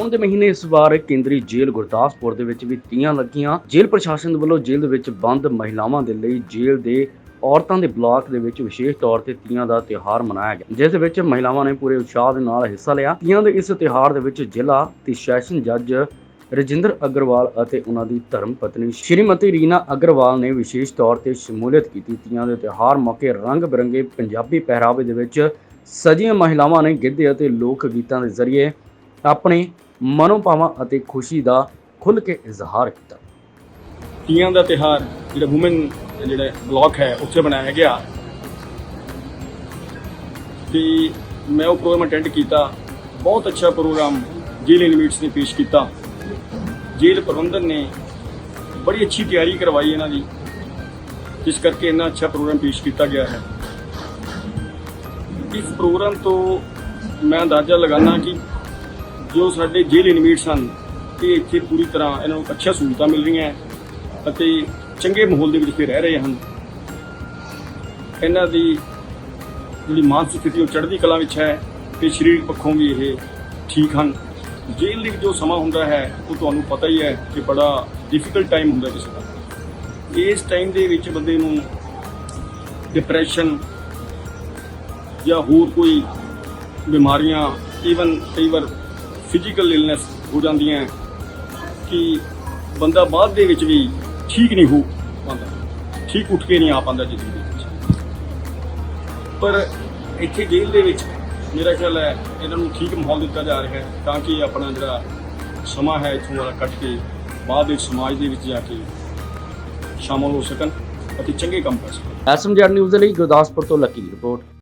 ਸਾਵਣ ਦੇ ਮਹੀਨੇ ਇਸ ਵਾਰ ਕੇਂਦਰੀ ਜੇਲ੍ਹ ਗੁਰਦਾਸਪੁਰ ਦੇ ਵਿੱਚ ਵੀ ਤੀਆਂ ਲੱਗੀਆਂ। ਜੇਲ੍ਹ ਪ੍ਰਸ਼ਾਸਨ ਵੱਲੋਂ ਜੇਲ੍ਹ ਦੇ ਵਿੱਚ ਬੰਦ ਮਹਿਲਾਵਾਂ ਦੇ ਲਈ ਜੇਲ੍ਹ ਦੇ ਔਰਤਾਂ ਦੇ ਬਲਾਕ ਦੇ ਵਿੱਚ ਵਿਸ਼ੇਸ਼ ਤੌਰ ਤੇ ਤੀਆਂ ਦਾ ਤਿਉਹਾਰ ਮਨਾਇਆ ਗਿਆ। ਜਿਸ ਵਿੱਚ ਮਹਿਲਾਵਾਂ ਨੇ ਪੂਰੇ ਉਤਸ਼ਾਹ ਦੇ ਨਾਲ ਹਿੱਸਾ ਲਿਆ। ਤੀਆਂ ਦੇ ਇਸ ਤਿਉਹਾਰ ਦੇ ਵਿੱਚ ਜ਼ਿਲ੍ਹਾ ਤੇ ਸੈਸ਼ਨ ਜੱਜ ਰਜਿੰਦਰ ਅਗਰਵਾਲ ਅਤੇ ਉਹਨਾਂ ਦੀ ਧਰਮ ਪਤਨੀ ਸ਼੍ਰੀਮਤੀ ਰੀਨਾ ਅਗਰਵਾਲ ਨੇ ਵਿਸ਼ੇਸ਼ ਤੌਰ ਤੇ ਸ਼ਮੂਲੀਅਤ ਕੀਤੀ। ਤੀਆਂ ਦੇ ਤਿਉਹਾਰ ਮੌਕੇ ਰੰਗ ਬਿਰੰਗੇ ਪੰਜਾਬੀ ਪਹਿਰਾਵੇ ਦੇ ਵਿੱਚ ਸਜੀਆਂ ਮਹਿਲਾਵਾਂ ਨੇ ਗਿੱਧੇ ਅਤੇ ਲੋਕ ਗੀਤਾਂ ਦੇ ਜ਼ਰੀਏ ਆਪਣੇ ਮਨੋਭਾਵਾਂ ਅਤੇ ਖੁਸ਼ੀ ਦਾ ਖੁੱਲ੍ਹ ਕੇ ਇਜ਼ਹਾਰ ਕੀਤਾ। ਤੀਆਂ ਦਾ ਤਿਹਾਰ ਜਿਹੜਾ ਔਮਨ ਜਿਹੜਾ ਬਲਾਕ ਹੈ, ਉੱਥੇ ਬਣਾਇਆ ਗਿਆ। ਤੇ ਮੈਂ ਉਹ ਪ੍ਰੋਗਰਾਮ ਅਟੈਂਡ ਕੀਤਾ। ਬਹੁਤ ਅੱਛਾ ਪ੍ਰੋਗਰਾਮ ਜੇਲ੍ਹ ਇਨਵੀਟਸ ਨੇ ਪੇਸ਼ ਕੀਤਾ। ਜੇਲ੍ਹ ਪ੍ਰਬੰਧਨ ਨੇ ਬੜੀ ਅੱਛੀ ਤਿਆਰੀ ਕਰਵਾਈ ਇਹਨਾਂ ਦੀ, ਜਿਸ ਕਰਕੇ ਇੰਨਾ ਅੱਛਾ ਪ੍ਰੋਗਰਾਮ ਪੇਸ਼ ਕੀਤਾ ਗਿਆ ਹੈ। ਇਸ ਪ੍ਰੋਗਰਾਮ ਤੋਂ ਮੈਂ ਅੰਦਾਜ਼ਾ ਲਗਾਉਣਾ ਕਿ ਜੋ ਸਾਡੇ ਜੇਲ੍ਹ ਇਨਮੇਟਸ ਹਨ ਇਹ ਇੱਥੇ ਪੂਰੀ ਤਰ੍ਹਾਂ ਇਹਨਾਂ ਨੂੰ ਅੱਛੀਆਂ ਸਹੂਲਤਾਂ ਮਿਲ ਰਹੀਆਂ ਅਤੇ ਚੰਗੇ ਮਾਹੌਲ ਦੇ ਵਿੱਚ ਫਿਰ ਰਹਿ ਰਹੇ ਹਨ। ਇਹਨਾਂ ਦੀ ਜਿਹੜੀ ਮਾਨਸਿਕ ਸਥਿਤੀ ਉਹ ਚੜ੍ਹਦੀ ਕਲਾ ਵਿੱਚ ਹੈ ਤੇ ਸਰੀਰਕ ਪੱਖੋਂ ਵੀ ਇਹ ਠੀਕ ਹਨ। ਜੇਲ੍ਹ ਦੇ ਵਿੱਚ ਜੋ ਸਮਾਂ ਹੁੰਦਾ ਹੈ, ਉਹ ਤੁਹਾਨੂੰ ਪਤਾ ਹੀ ਹੈ ਕਿ ਬੜਾ ਡਿਫਿਕਲਟ ਟਾਈਮ ਹੁੰਦਾ ਕਿਸੇ ਦਾ। ਇਸ ਟਾਈਮ ਦੇ ਵਿੱਚ ਬੰਦੇ ਨੂੰ ਡਿਪਰੈਸ਼ਨ ਜਾਂ ਹੋਰ ਕੋਈ ਬਿਮਾਰੀਆਂ ਈਵਨ ਕਈ ਵਾਰ ਫਿਜ਼ੀਕਲ ਇਲਨੈਸ ਹੋ ਜਾਂਦੀਆਂ ਕਿ ਬੰਦਾ ਬਾਅਦ ਦੇ ਵਿੱਚ ਵੀ ਠੀਕ ਨਹੀਂ ਹੋ ਪਾਉਂਦਾ, ਠੀਕ ਉੱਠ ਕੇ ਨਹੀਂ ਆ ਪਾਉਂਦਾ ਜ਼ਿੰਦਗੀ ਦੇ ਵਿੱਚ। ਪਰ ਇੱਥੇ ਜੇਲ੍ਹ ਦੇ ਵਿੱਚ ਮੇਰਾ ਖਿਆਲ ਹੈ ਇਹਨਾਂ ਨੂੰ ਠੀਕ ਮਾਹੌਲ ਦਿੱਤਾ ਜਾ ਰਿਹਾ ਹੈ, ਤਾਂ ਕਿ ਆਪਣਾ ਜਿਹੜਾ ਸਮਾਂ ਹੈ ਇੱਥੋਂ ਵਾਲਾ ਕੱਟ ਕੇ ਬਾਅਦ ਵਿੱਚ ਸਮਾਜ ਦੇ ਵਿੱਚ ਜਾ ਕੇ ਸ਼ਾਮਲ ਹੋ ਸਕਣ ਅਤੇ ਚੰਗੇ ਕੰਮ ਕਰ ਸਕਣ। ਐਸਐਮਜੈਡ ਨਿਊਜ਼ ਦੇ ਲਈ ਗੁਰਦਾਸਪੁਰ ਤੋਂ ਲੱਕੀ ਰਿਪੋਰਟ।